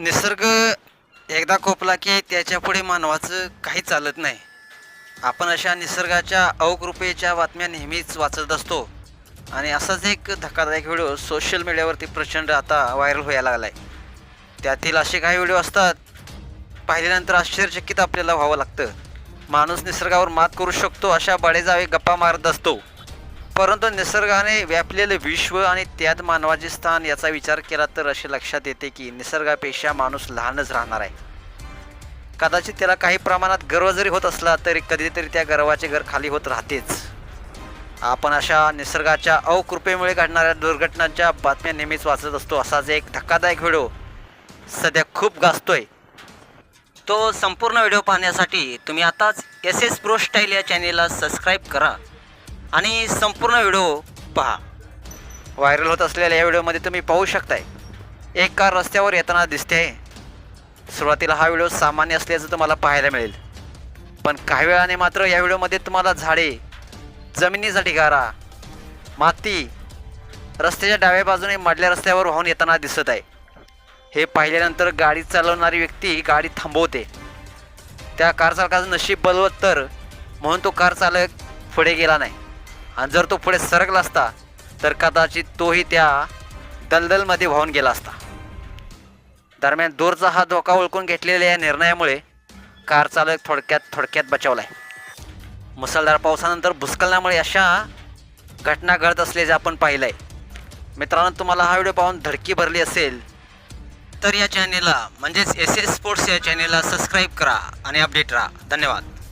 निसर्ग एकदा खोपला की त्याच्या पुढे मानवाचं काही चालत नाही. आपण अशा निसर्गाच्या अवकृपेच्या बातम्या नेहमीच वाचत असतो. आणि असाच एक धक्कादायक व्हिडिओ सोशल मीडियावरती प्रचंड आता व्हायरल व्हायला लागला आहे त्यातील असे काही व्हिडिओ असतात पाहिल्यानंतर आश्चर्यचकित आपल्याला व्हावं लागतं. माणूस निसर्गावर मात करू शकतो अशा बडेजावे गप्पा मारत असतो. परंतु निसर्गाने व्यापलेलं विश्व आणि त्यात मानवाचे स्थान याचा विचार केला तर असे लक्षात येते की निसर्गापेक्षा माणूस लहानच राहणार आहे. कदाचित त्याला काही प्रमाणात गर्व जरी होत असला तरी कधीतरी त्या गर्वाचे घर खाली होत राहतेच. आपण अशा निसर्गाच्या अवकृपेमुळे घडणाऱ्या दुर्घटनांच्या बातम्या नेहमीच वाचत असतो. असाच एक धक्कादायक व्हिडिओ सध्या खूप गाजतोय. तो संपूर्ण व्हिडिओ पाहण्यासाठी तुम्ही आताच एस एस प्रो स्टाईल या चॅनेलला सबस्क्राईब करा. आणि संपूर्ण व्हिडिओ पहा. व्हायरल होत असलेल्या या व्हिडिओमध्ये तुम्ही पाहू शकताय. एक कार रस्त्यावर येताना दिसते सुरुवातीला हा व्हिडिओ सामान्य असल्याचं तुम्हाला पाहायला मिळेल. पण काही वेळाने मात्र या व्हिडिओमध्ये तुम्हाला झाडे जमिनीचा ढिगारा माती रस्त्याच्या डाव्या बाजूने मधल्या रस्त्यावर वाहून येताना दिसत आहे. हे पाहिल्यानंतर गाडी चालवणारी व्यक्ती गाडी थांबवते. त्या कार चालकाचं नशीब बलवत तर म्हणून तो कार चालक पुढे गेला नाही. आणि जर तो पुढे सरकला असता तर कदाचित तोही त्या दलदलमध्ये वाहून गेला असता. दरम्यान दूरचा हा धोका ओळखून घेतलेल्या या निर्णयामुळे कार चालक थोडक्यात थोडक्यात बचावलाय. मुसळधार पावसानंतर भूस्खलनामुळे अशा घटना घडत असल्याचे आपण पाहिलं आहे मित्रांनो तुम्हाला हा व्हिडिओ पाहून धडकी भरली असेल तर या चॅनेलला म्हणजेच एस एस स्पोर्ट्स या चॅनेलला सबस्क्राईब करा आणि अपडेट राहा. धन्यवाद.